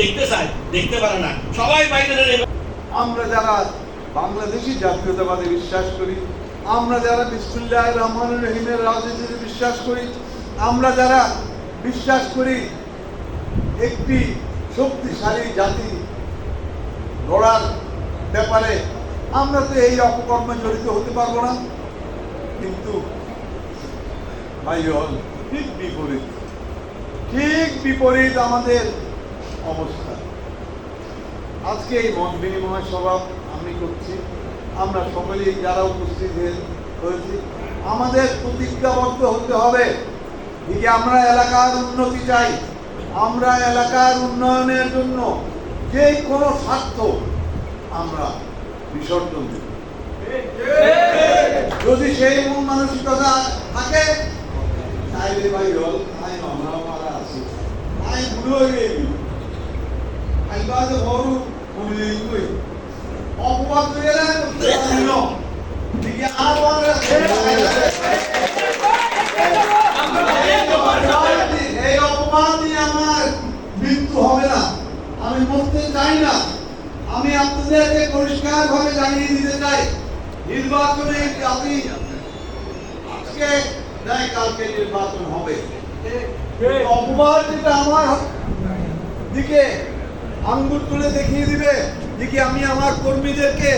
দেখতে চায়, দেখতে পারে না। সবাই বাইরে আমরা যারা বাংলাদেশি জাতীয়তাবাদে বিশ্বাস করি, আমরা যারা বিসমুল্লাহ রহমান রহিমের রাজনীতিতে বিশ্বাস করি, আমরা যারা বিশ্বাস করি একটি শক্তিশালী জাতি গড়ার ব্যাপারে, আমরা তো এই অপকর্মে জড়িত হতে পারব না। কিন্তু ভাই ঠিক বিপরীত। ঠিক বিপরীত আমাদের অবস্থা আজকে এই মত বিনিময় সভা আমি করছি। আমরা সকলেই যারা উপস্থিত হয়েছি, আমাদের প্রতিজ্ঞাবদ্ধ হতে হবে। যে আমরা এলাকার উন্নতি চাই, আমরা এলাকার উন্নয়নের জন্য যে কোনো স্বার্থ আমরা বিসর্জন দেব। যদি সেই মন মানসিকতা থাকে, তাইলে ভাই হল আই আমরা মারা আছি। আই বুড়ো হয়ে গেলি আইবাজ বড় বলে কই অপবাদ করে না দিল দিকে আবার এই নিয়ে আমার মৃত্যু হবে না আমি মরতে চাই না আমি আপনাদেরকে পরিষ্কার ভাবে জানিয়ে দিতে চাই নির্বাচনে আপনি আজকে নাই কালকে নির্বাচন হবে। অপমান যেটা আমার দিকে আঙ্গুল তুলে দেখিয়ে দিবে দিকে আমি আমার কর্মীদেরকে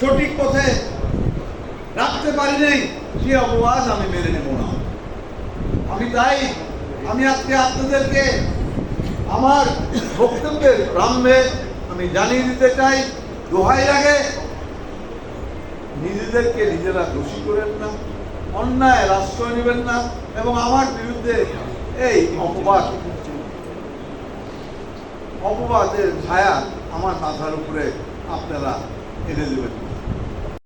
সঠিক পথে রাখতে পারি নাই? সে অপবাদ আমি মেনে নেব না। আমি তাই, আমি আজকে আপনাদেরকে আমার বক্তব্যের প্রারম্ভে আমি জানিয়ে দিতে চাই, দোহাই লাগে। নিজেদেরকে নিজেরা দোষী করেন না, অন্যায় আশ্রয় নেবেন না, এবং আমার বিরুদ্ধে এই অপবাদ অপবাদের ছায়া আমার মাথার উপরে আপনারা এনে দেবেন।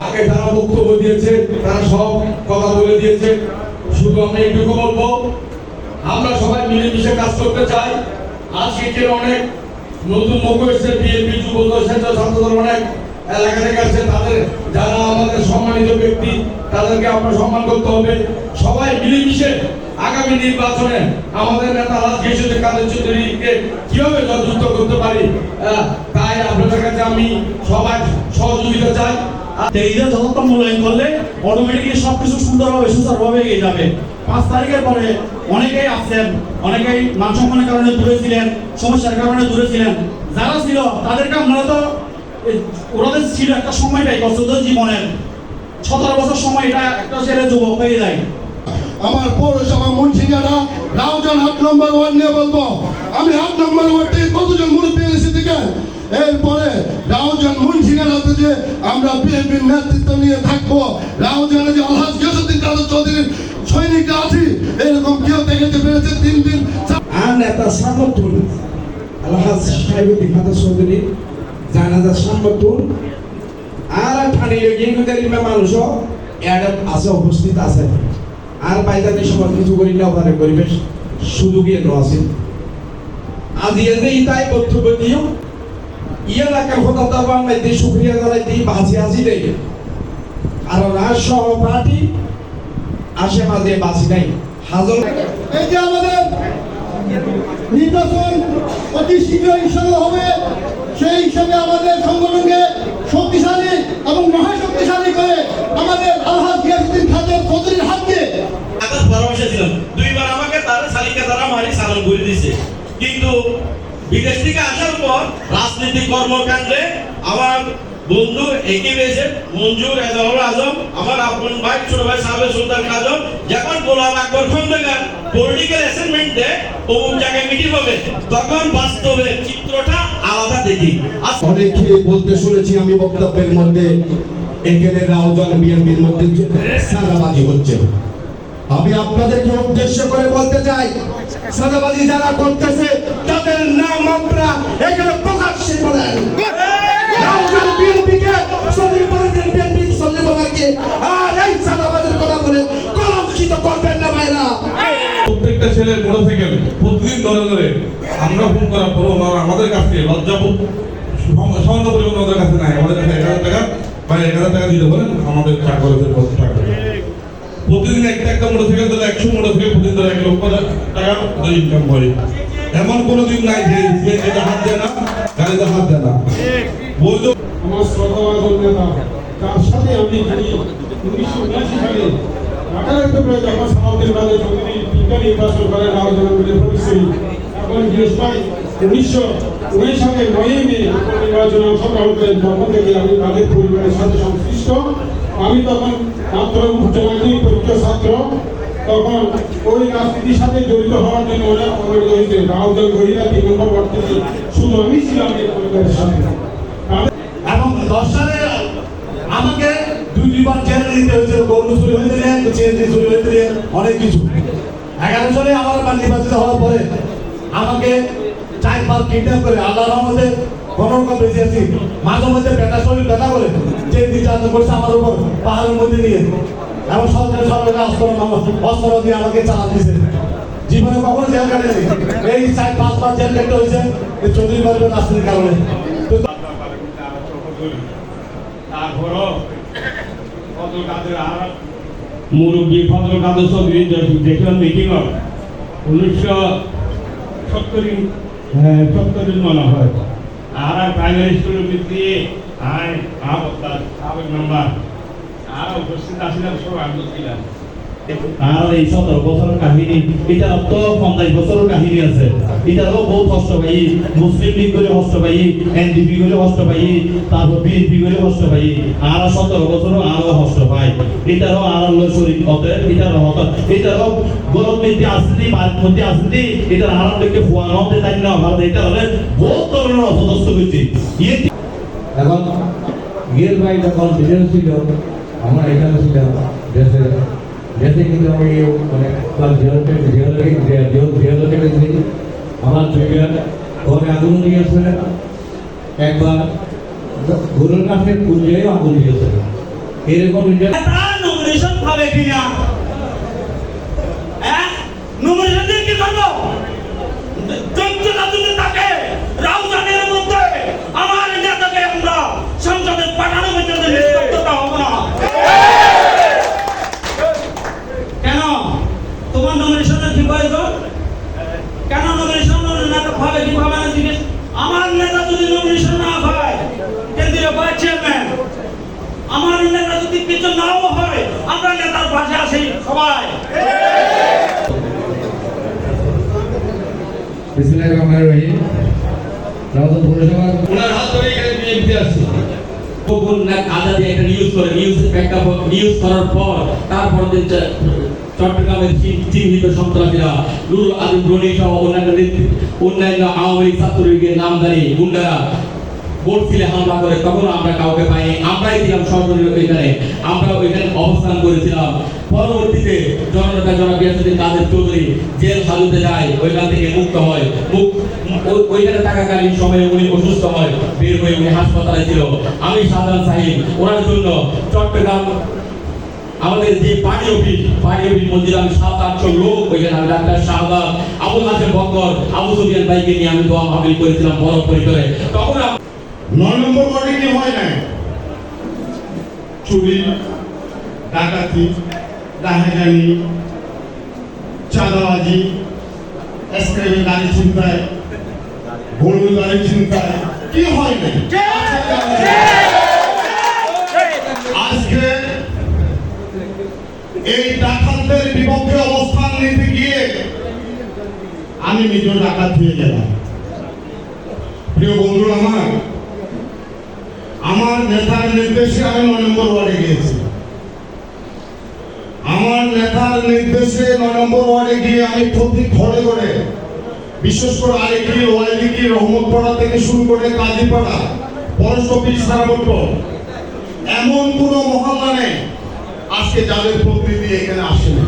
আগে যারা বক্তব্য দিয়েছে তারা সব কথা বলে দিয়েছে শুধু আমি এইটুকু আমরা সবাই মিলেমিশে কাজ করতে চাই। আজকে অনেক নতুন মুখ এসেছে, বিএনপি যুব দল অনেক এলাকা থেকে তাদের যারা আমাদের সম্মানিত তাদেরকে আমরা সম্মান করতে হবে। সবাই মিলেমিশে আগামী নির্বাচনে আমাদের নেতা রাজকে সাথে কাদের চৌধুরীকে কীভাবে যুক্ত করতে পারি তাই আপনাদের কাছে আমি সবাই সহযোগিতা চাই। মূল্যায়ন করলে অটোমেটিকলি সবকিছু সুন্দরভাবে, সুচারুভাবে এগিয়ে যাবে। পাঁচ তারিখের পরে অনেকেই আসছেন, অনেকেই মান সম্মানের কারণে দূরে ছিলেন, সমস্যার কারণে দূরে ছিলেন। যারা ছিল, তাদেরকে আপনারা তো ওনাদের ছিল একটা সময়টাই কষ্ট জীবনের। সতেরো বছর সময় এটা একটা ছেলে যুবক হয়ে যায়। আমার পৌরসভা মুন্সিগানা রাউজান হাট নম্বর ওয়ান নিয়ে বলব। আমি হাট নম্বর ওয়ান থেকে কতজন মুরব্বী এনেছি থেকে এরপরে রাউজান মুন্সিগানাতে যে আমরা বিএনপির নেতৃত্ব নিয়ে থাকব রাউজানে যে আলহাজ গিয়াসুদ্দিন কাদের চৌধুরীর সৈনিকরা আছি এরকম কেউ দেখেছে পেরেছে তিন দিন। আর নেতা সমর্থন আলহাজ সাহেবুদ্দিন ফাদার চৌধুরী জানাজা সমর্থন আর ঠানি গিয়ে মানুষও এর আছে, উপস্থিত আছে। আর বাইদানি সবার কিছু করি না ওখানে পরিবেশ সুযোগই এলো আছে। আজি যে ইতাই বক্তব্য দিও ই এলাকার কথা তো বাংলাদেশ সুক্রিয়া জানাই দিই, বাঁচি আছি দেই। আর রাজ সহপাঠী আসে মাঝে বাঁচি নাই। হাজর এই যে আমাদের নির্বাচন অতি শীঘ্র ইনশাল্লাহ হবে, সেই হিসাবে আমাদের সংগঠনকে শক্তিশালী এবং মহাশক্তিশালী করে আমাদের গিয়াসুদ্দিন হাতকে ভালোবাসা ছিলাম দুইবার আমাকে মারি করে দিয়েছে। কিন্তু বিদেশ থেকে আসার পর রাজনৈতিক কর্মকাণ্ডে আমার বন্ধু একে পেয়েছে, মঞ্জুর আজম, আমার আপন ভাই, ছোট ভাই সাহেব সুলতান কাজম যখন গোলাম আকবর খন্দকার পলিটিক্যাল অ্যাসাইনমেন্ট অমুক জায়গায় মিটিং হবে, তখন বাস্তবে চিত্রটা আলাদা দেখি। অনেকে বলতে শুনেছি আমি বক্তব্যের মধ্যে এখানে রাউজান বিএনপির মধ্যে সাদাবাজি হচ্ছে। আমি আপনাদেরকে উদ্দেশ্য করে বলতে চাই, সাদাবাজি যারা করতেছে, তাদের নাম আপনারা এখানে প্রকাশ্যে বলেন। রাউজান বিএনপিকে সঙ্গে বলেছেন বিএনপি সঙ্গে বলাকে আর এই সাদাবাজির কথা বলে কলঙ্কিত করবেন না ভাইরা। প্রত্যেকটা ছেলের থেকে প্রতিদিন ধরে ধরে আমরা ফোন করার পরও আমাদের কাছ থেকে পরিমাণ ওদের কাছে নাই। আমাদের কাছে টাকা বা টাকা দিতে আমাদের প্রতিদিন একটা একটা মোটরসাইকেল একশো মোটরসাইকেল প্রতিদিন ধরে এক লক্ষ টাকা ইনকাম করে। এমন কোনো দিন নাই যে এটা হাত দেয় না গাড়িতে হাত দেয় না। বৈধ আমার তার সাথে আমি উনিশশো উনিশি সালে বিজ্ঞান নির্বাচন করেন রাউজানের প্রতিশ্রী এখন জিনিসটাই উনিশশো উনিশ সালে নয়ই মে নির্বাচনে অংশগ্রহণ করেন তখন থেকে আমি তাদের পরিবারের সাথে সংশ্লিষ্ট। আমি তখন মাত্র উচ্চ মাধ্যমিক পরীক্ষা ছাত্র। তখন ওই রাজনীতির সাথে জড়িত হওয়ার জন্য অনেক অনুরোধ হয়েছে রাউজান গহিরা ওয়ার্ড থেকে শুধু আমি ছিলাম এই পরিবারের সাথে। এবং দশ সালে আমাকে দুই দুইবার জেলে দিতে হয়েছে গরু চুরি হয়ে দিলে চেঞ্জি অনেক কিছু। এগারো সালে আমার বা নির্বাচিত হওয়ার পরে আমাকে চার চারবার কিডন্যাপ করে আল্লাহ রহমতে কোনো রকম বেঁচে আছি। মাঝে মধ্যে ব্যথা, শরীর ব্যথা করে যে নির্যাতন করছে আমার উপর, পাহাড়ের মধ্যে নিয়ে। এবং সরকারি সরকারি অস্ত্র অস্ত্র দিয়ে আমাকে চালান দিছে জীবনে কখনো জেল কাটেনি এই চার পাঁচবার জেল কাটতে হয়েছে, এই চৌধুরী পরিবার রাজনীতির কারণে। তারপরও কত কাদের আর মুরব্বী ফজল কাদের চৌধুরী দেখলাম মিটিং উনিশশো সত্তরি সত্তরের মনে হয়। আর প্রাইমারি স্কুলের ভিত্তি সাবেক নাম্বার আর উপস্থিত আছিলাম সব আগ্রহ ছিলাম। আর এই সতেরো বছরের কাহিনী, এটার তো পঞ্চাশ বছরের কাহিনী আছে। এটারও বহু কষ্ট মুসলিম লীগ করে কষ্ট পাই, এনডিপি করে কষ্ট তারপর বিএনপি করে কষ্ট আর সতেরো বছরও আরও কষ্ট পাই এটারও আর শরীর হতে এটারও হত এটারও গরম মধ্যে আসতে বাড়ির মধ্যে আসতে এটার আর লোককে ফুয়ানো হতে তাই না, ভারত, এটা হলে বহুত ধরনের অপদস্থ করছে ইয়ে এখন গিয়ের ভাই যখন ছিল, আমরা এখানে ছিলাম, দেশে। দেশে কিন্তু আমি মানে ক্লাস জিরো থেকে জিরো থেকে জিরো থেকে গেছি। আমার দুইবার ঘরে আগুন দিয়েছে। একবার গরুর কাছে পুজোয় আগুন দিয়েছে। এরকম নমিনেশন কিনা? হ্যাঁ? নমিনেশন দিয়ে কি করব যোগ্যতা যদি থাকে রাউজানের মধ্যে আমার নেতাকে আমরা সংসদে পাঠানোর মধ্যে নিষ্পত্ততা হব না কেন তোমার নমিনেশনের কি প্রয়োজন কেন নমিনেশন নেতা পাবে কি পাবে না জিজ্ঞেস আমার নেতা যদি নমিনেশন না পায় কেন্দ্রীয় ভাইস চেয়ারম্যান আমার নেতা যদি কিছু নাও হয় আমরা নেতার পাশে আছি রাউজান ওনার হাত ধরে এখানে বিএনপি গুন্ডারা ভোট ফিলে হামলা করে, তখন আমরা কাউকে পাইনি। আমরাই ছিলাম সরাসরি ওইখানে আমরা ওইখানে অবস্থান করেছিলাম। পরবর্তীতে জননেতা জনাব ইয়াসুদ্দিন কাদের চৌধুরী জেল হাজতে যায়, ওইখান থেকে মুক্ত হয়। ওইখানে থাকাকালীন সময়ে উনি অসুস্থ হয়, বের হয়ে উনি হাসপাতালে ছিল। আমি সাহিব, ওনার জন্য চট্টগ্রাম, আমাদের যে পানি অফিস পানি অফিস আমি সাত, আটশো লোক, ওইখানে আমি ডাক্তার শাহবাগ, আবুল বকর আবু সুফিয়ান ভাইকে নিয়ে আমি দোয়া করেছিলাম বড় পরিসরে। তখন নয় নম্বর ওয়ার্ডে কি হয় নাই? চুরি ডাকাতি ডাহাজানি চাঁদাবাজি স্ক্রেপে গাড়ি ছিনতাই গরুর গাড়ি ছিনতাই। কি হয় নাই? আজকে এই ডাকাতদের বিপক্ষে অবস্থান নিতে গিয়ে আমি নিজে ডাকাত হয়ে গেলাম। প্রিয় বন্ধুরা আমার আমার নেতার নির্দেশে আমি নয় নম্বর ওয়ার্ডে গিয়েছি। আমার নেতার নির্দেশে নয় নম্বর ওয়ার্ডে গিয়ে আমি প্রতি ঘরে ঘরে, বিশেষ করে আরেকটি ওয়াইদিকি রহমতপাড়া থেকে শুরু করে কাজীপাড়া, পরশ অফিস সারাবট্ট এমন কোন মহল্লা নেই, আজকে যাদের প্রতিনিধি এখানে আসে না